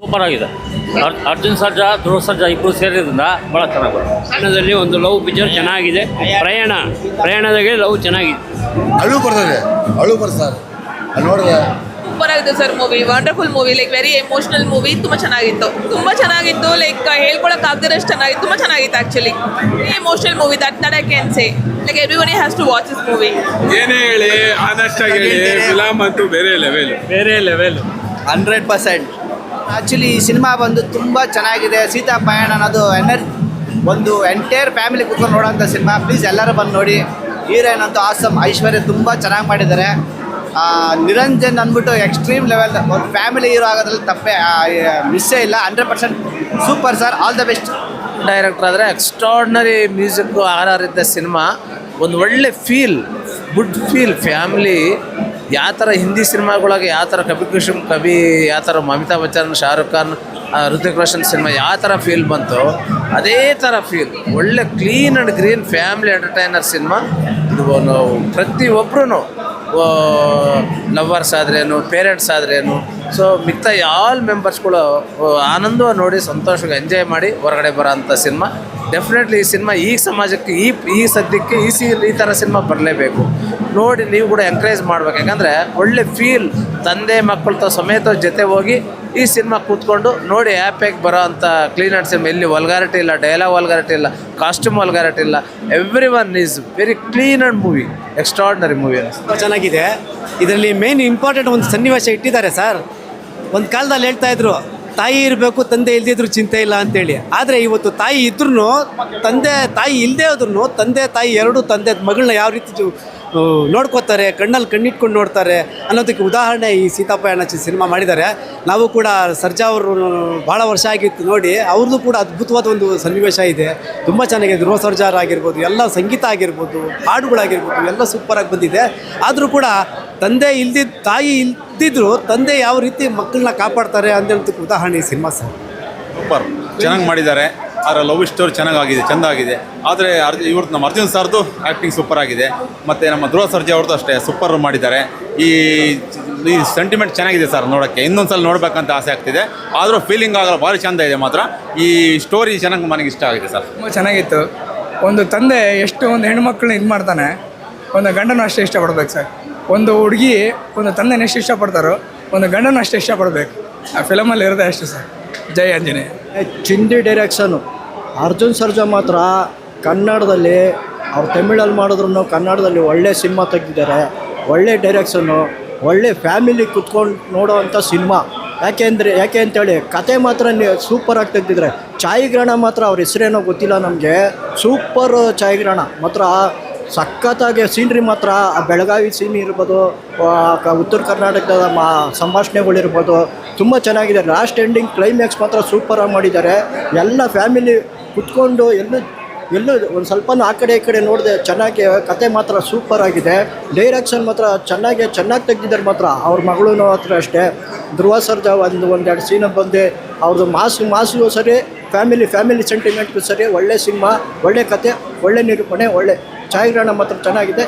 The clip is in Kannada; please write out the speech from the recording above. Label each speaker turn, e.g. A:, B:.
A: ಸೂಪರ್ ಆಗಿದೆ ಅರ್- ಅರ್ಜುನ್ ಸರ್ಜಾ ಧ್ರುವ ಸರ್ಜಾ ಇಬ್ಬರು ಸೇರಿದ್ರಿಂದ ಭಾಳ ಚೆನ್ನಾಗಿ ಬರುತ್ತೆ
B: ಪ್ರಯಾಣದಲ್ಲಿ ಒಂದು ಲವ್ ಪಿಕ್ಚರ್ ಚೆನ್ನಾಗಿದೆ. ಪ್ರಯಾಣ ಪ್ರಯಾಣದಾಗೆ ಲವ್ ಚೆನ್ನಾಗಿದೆ.
C: ಅಳು ಬರ್ತದೆ ಅಳು ಬರ್ತಾರೆ. ಅಲ್ಲಿ
D: ಸೂಪರ್ ಆಗಿದೆ sir movie wonderful movie like very emotional movie ತುಂಬ ಚೆನ್ನಾಗಿತ್ತು. ತುಂಬ ಚೆನ್ನಾಗಿತ್ತು ಲೈಕ್ ಹೇಳ್ಕೊಳಕ್ ಆಗದಿರಷ್ಟು ಚೆನ್ನಾಗಿತ್ತು ತುಂಬ ಚೆನ್ನಾಗಿತ್ತು actually emotional movie that that I can say like everyone has to watch this movie
E: ಏನೇ ಹೇಳಿ ಆನೆಸ್ಟ್ ಆಗಿ ಹೇಳಿ ಫಿಲಮ್ ಅಂತೂ ಬೇರೆ ಲೆವೆಲ್
B: ಬೇರೆ ಲೆವೆಲ್
F: ಹಂಡ್ರೆಡ್ ಪರ್ಸೆಂಟ್. ಆ್ಯಕ್ಚುಲಿ ಈ ಸಿನಿಮಾ ಬಂದು ತುಂಬ ಚೆನ್ನಾಗಿದೆ. ಸೀತಾ ಪಯಣ ಅನ್ನೋದು ಎನರ್, ಒಂದು ಎಂಟೈರ್ ಫ್ಯಾಮಿಲಿ ಕುತ್ಕೊಂಡು ನೋಡೋಂಥ ಸಿನಿಮಾ ಪ್ಲೀಸ್ ಎಲ್ಲರೂ ಬಂದು ನೋಡಿ. ಹೀರೋಯಿನ್ ಅಂತೂ ಆಸಮ್ ಐಶ್ವರ್ಯ ತುಂಬ ಚೆನ್ನಾಗಿ ಮಾಡಿದ್ದಾರೆ. ನಿರಂಜನ್ ಅಂದ್ಬಿಟ್ಟು ಎಕ್ಸ್ಟ್ರೀಮ್ ಲೆವೆಲ್ ಒಂದು ಫ್ಯಾಮಿಲಿ ಹೀರೋ ಆಗೋದ್ರಲ್ಲಿ ತಪ್ಪೇ ಮಿಸ್ಸೇ ಇಲ್ಲ. Hundred percent super sir all the best
G: director ಆದರೆ ಎಕ್ಸ್ಟ್ರಾರ್ಡ್ನರಿ ಮ್ಯೂಸಿಕ್ಕು ಆರ್ ಆರ್ ಇದ್ದ ಸಿನಿಮಾ ಒಂದು ಒಳ್ಳೆ ಫೀಲ್ ಗುಡ್ ಫೀಲ್ ಫ್ಯಾಮ್ಲಿ ಯಾವ ಥರ ಹಿಂದಿ ಸಿನಿಮಾಗಳಾಗೆ ಯಾವ ಥರ ಕಬಿ ಕೃಷ್ಣ, ಕಬಿ ಯಾವ ಥರ ಅಮಿತಾಬ್ ಬಚ್ಚನ್, ಶಾರುಖ್ ಖಾನ್ ಋತಿಕ್ ರೋಷನ್ ಸಿನಿಮಾ ಯಾವ ಥರ ಫೀಲ್ ಬಂತು ಅದೇ ಥರ ಫೀಲ್ ಒಳ್ಳೆ clean and green family entertainer cinema. ಇದು ಪ್ರತಿ ಪ್ರತಿಯೊಬ್ಬರೂ ಲವರ್ಸ್ ಆದ್ರೇನು ಪೇರೆಂಟ್ಸ್ ಆದ್ರೇನು. ಸೊ ಮಿಕ್ತ ಆಲ್ ಮೆಂಬರ್ಸ್ಗಳು ಆನಂದವಾಗಿ ನೋಡಿ, ಸಂತೋಷವಾಗಿ ಎಂಜಾಯ್ ಮಾಡಿ ಹೊರಗಡೆ ಬರೋ ಅಂಥ ಸಿನಿಮಾ. ಡೆಫಿನೆಟ್ಲಿ ಈ ಸಿನಿಮಾ ಈ ಸಮಾಜಕ್ಕೆ, ಈ ಈ ಸದ್ಯಕ್ಕೆ, ಈ ಸಿ ಈ ಥರ ಸಿನಿಮಾ ಬರಲೇಬೇಕು. ನೋಡಿ, ನೀವು ಕೂಡ ಎಂಕರೇಜ್ ಮಾಡ್ಬೇಕು. ಯಾಕಂದರೆ ಒಳ್ಳೆ ಫೀಲ್ ತಂದೆ, ಮಕ್ಕಳ ಸಮೇತ ಜೊತೆ ಹೋಗಿ ಈ ಸಿನಿಮಾ ಕೂತ್ಕೊಂಡು ನೋಡಿ ಹ್ಯಾಪಿಯಾಗಿ ಬರೋ ಅಂಥ ಕ್ಲೀನ್ ಆ್ಯಂಡ್ ಸಿನಿಮಾ ಎಲ್ಲಿ ವಲ್ಗಾರಿಟಿ ಇಲ್ಲ ಡೈಲಾಗ್ ವಲ್ಗಾರಿಟಿ ಇಲ್ಲ ಕಾಸ್ಟ್ಯೂಮ್ ವಲ್ಗಾರಿಟಿ ಇಲ್ಲ. Everyone is very clean and movie extraordinary movie
H: ತುಂಬ ಚೆನ್ನಾಗಿದೆ. ಇದರಲ್ಲಿ ಮೇನ್ ಇಂಪಾರ್ಟೆಂಟ್ ಒಂದು ಸನ್ನಿವೇಶ ಇಟ್ಟಿದ್ದಾರೆ ಸರ್ ಒಂದು ಕಾಲದಲ್ಲಿ ಹೇಳ್ತಾ ಇದ್ರು ತಾಯಿ ಇರಬೇಕು, ತಂದೆ ಇಲ್ದಿದ್ರು ಚಿಂತೆ ಇಲ್ಲ ಅಂತೇಳಿ. ಆದರೆ ಇವತ್ತು ತಾಯಿ ಇದ್ರೂ ತಂದೆ, ತಾಯಿ ಇಲ್ಲದೆ ಆದ್ರೂ ತಂದೆ, ತಾಯಿ ಎರಡು, ತಂದೆ ಮಗಳನ್ನ ಯಾವ ರೀತಿ ನೋಡ್ಕೋತಾರೆ, ಕಣ್ಣಲ್ಲಿ ಕಣ್ಣಿಟ್ಕೊಂಡು ನೋಡ್ತಾರೆ ಅನ್ನೋದಕ್ಕೆ ಉದಾಹರಣೆ ಈ ಸೀತಾಪಯಣ ಸಿನಿಮಾ ಮಾಡಿದ್ದಾರೆ. ನಾವು ಕೂಡ ಸರ್ಜಾ ಅವರು ಭಾಳ ವರ್ಷ ಆಗಿತ್ತು ನೋಡಿ, ಅವ್ರದ್ದು ಕೂಡ ಅದ್ಭುತವಾದ ಒಂದು ಸನ್ನಿವೇಶ ಇದೆ. ತುಂಬ ಚೆನ್ನಾಗಿದೆ. ಧ್ರುವ ಸರ್ಜಾರ್ ಆಗಿರ್ಬೋದು ಎಲ್ಲ ಸಂಗೀತ ಆಗಿರ್ಬೋದು, ಹಾಡುಗಳಾಗಿರ್ಬೋದು, ಎಲ್ಲ ಸೂಪರಾಗಿ ಬಂದಿದೆ. ಆದರೂ ಕೂಡ ತಂದೆ ಇಲ್ದಿದ್ದ ತಾಯಿ ಇಲ್ದಿದ್ರು ತಂದೆ ಯಾವ ರೀತಿ ಮಕ್ಕಳನ್ನ ಕಾಪಾಡ್ತಾರೆ ಅನ್ನೋದಕ್ಕೆ ಉದಾಹರಣೆ ಈ ಸಿನಿಮಾ ಸರ್.
E: ಸೂಪರ್. ಚೆನ್ನಾಗಿ ಮಾಡಿದ್ದಾರೆ. ಅದರ ಲವ್ ಸ್ಟೋರಿ ಚೆನ್ನಾಗಾಗಿದೆ ಚೆಂದ ಆಗಿದೆ ಆದರೆ ಅರ್ಜು ಇವ್ರದ್ದು ನಮ್ಮ ಅರ್ಜುನ್ ಸರ್ದು ಆ್ಯಕ್ಟಿಂಗ್ ಸೂಪರ್ ಆಗಿದೆ. ಮತ್ತು ನಮ್ಮ ಧ್ರುವ ಸರ್ಜಿ ಅವ್ರದ್ದು ಅಷ್ಟೇ ಸೂಪರ್ ಮಾಡಿದ್ದಾರೆ. ಈ ಈ ಸೆಂಟಿಮೆಂಟ್ ಚೆನ್ನಾಗಿದೆ ಸರ್ ನೋಡೋಕ್ಕೆ. ಇನ್ನೊಂದು ಸಲ ನೋಡಬೇಕಂತ ಆಸೆ ಆಗ್ತಿದೆ. ಆದರೂ ಫೀಲಿಂಗ್ ಆಗಲ್ಲ ಭಾರಿ ಚೆಂದ ಇದೆ ಮಾತ್ರ. ಈ ಸ್ಟೋರಿ ಚೆನ್ನಾಗಿ ನನಗೆ ಇಷ್ಟ ಆಗಿದೆ ಸರ್.
I: ತುಂಬ ಚೆನ್ನಾಗಿತ್ತು. ಒಂದು ತಂದೆ ಎಷ್ಟು ಒಂದು ಹೆಣ್ಮಕ್ಳನ್ನ ಇದು ಮಾಡ್ತಾನೆ ಒಂದು ಗಂಡನೂ ಅಷ್ಟೇ ಇಷ್ಟಪಡ್ಬೇಕು ಸರ್. ಒಂದು ಹುಡುಗಿ, ಒಂದು ತಂದೆನ ಎಷ್ಟು ಇಷ್ಟಪಡ್ತಾರೋ, ಒಂದು ಗಂಡನ ಅಷ್ಟು ಇಷ್ಟಪಡ್ಬೇಕು. ಆ ಫಿಲಮಲ್ಲಿ ಇರೋದೇ ಅಷ್ಟು ಸರ್. ಜೈ ಆಂಜನೇಯ.
F: ಚಿಂದಿ ಡೈರೆಕ್ಷನು. ಅರ್ಜುನ್ ಸರ್ಜಾ ಮಾತ್ರ ಕನ್ನಡದಲ್ಲಿ, ಅವ್ರು ತಮಿಳಲ್ಲಿ ಮಾಡಿದ್ರು ಕನ್ನಡದಲ್ಲಿ ಒಳ್ಳೆ ಸಿನಿಮಾ ತೆಗ್ದಿದ್ದಾರೆ. ಒಳ್ಳೆ ಡೈರೆಕ್ಷನ್ನು ಒಳ್ಳೆ ಫ್ಯಾಮಿಲಿ ಕುತ್ಕೊಂಡು ನೋಡೋವಂಥ ಸಿನಿಮಾ. ಯಾಕೆಂದರೆ ಯಾಕೆ ಅಂತೇಳಿ, ಕತೆ ಮಾತ್ರ ಸೂಪರಾಗಿ ತೆಗ್ದಿದ್ರೆ ಛಾಯಾಗ್ರಹಣ ಮಾತ್ರ ಅವ್ರ ಹೆಸರೇನೋ ಗೊತ್ತಿಲ್ಲ ನಮಗೆ. ಸೂಪರ್ ಛಾಯಾಗ್ರಹಣ. ಮಾತ್ರ ಸಖತ್ತಾಗಿ ಸೀನ್ರಿ ಮಾತ್ರ ಬೆಳಗಾವಿ ಸೀನ್ ಇರ್ಬೋದು ಉತ್ತರ ಕರ್ನಾಟಕದ ಮಾ ಸಂಭಾಷಣೆಗಳಿರ್ಬೋದು ತುಂಬ ಚೆನ್ನಾಗಿದೆ. ಲಾಸ್ಟ್ ಎಂಡಿಂಗ್ ಕ್ಲೈಮ್ಯಾಕ್ಸ್ ಮಾತ್ರ ಸೂಪರಾಗಿ ಮಾಡಿದ್ದಾರೆ. ಎಲ್ಲ ಫ್ಯಾಮಿಲಿ ಕುತ್ಕೊಂಡು ಎಲ್ಲೂ ಎಲ್ಲೂ ಒಂದು ಸ್ವಲ್ಪ ಆ ಕಡೆ ಈ ಕಡೆ ನೋಡಿದೆ ಚೆನ್ನಾಗಿ ಕತೆ ಮಾತ್ರ ಸೂಪರ್ ಆಗಿದೆ. ಡೈರೆಕ್ಷನ್ ಮಾತ್ರ ಚೆನ್ನಾಗಿ ಚೆನ್ನಾಗಿ ತೆಗ್ದಿದ್ದಾರೆ ಮಾತ್ರ. ಅವ್ರ ಮಗಳು ಹತ್ರ ಅಷ್ಟೇ. ಧ್ರುವ ಸರ್ಜ ಒಂದು, ಒಂದೆರಡು ಸೀನ ಬಂದು. ಅವ್ರದ್ದು ಮಾಸು ಮಾಸಿಗೂ ಸರಿ ಫ್ಯಾಮಿಲಿ ಫ್ಯಾಮಿಲಿ ಸೆಂಟಿಮೆಂಟ್ಗೂ ಸರಿ, ಒಳ್ಳೆ ಸಿನಿಮಾ ಒಳ್ಳೆ ಕತೆ, ಒಳ್ಳೆ ನಿರೂಪಣೆ ಒಳ್ಳೆ ಛಾಯಾಗ್ರಹಣ ಮಾತ್ರ ಚೆನ್ನಾಗಿದೆ.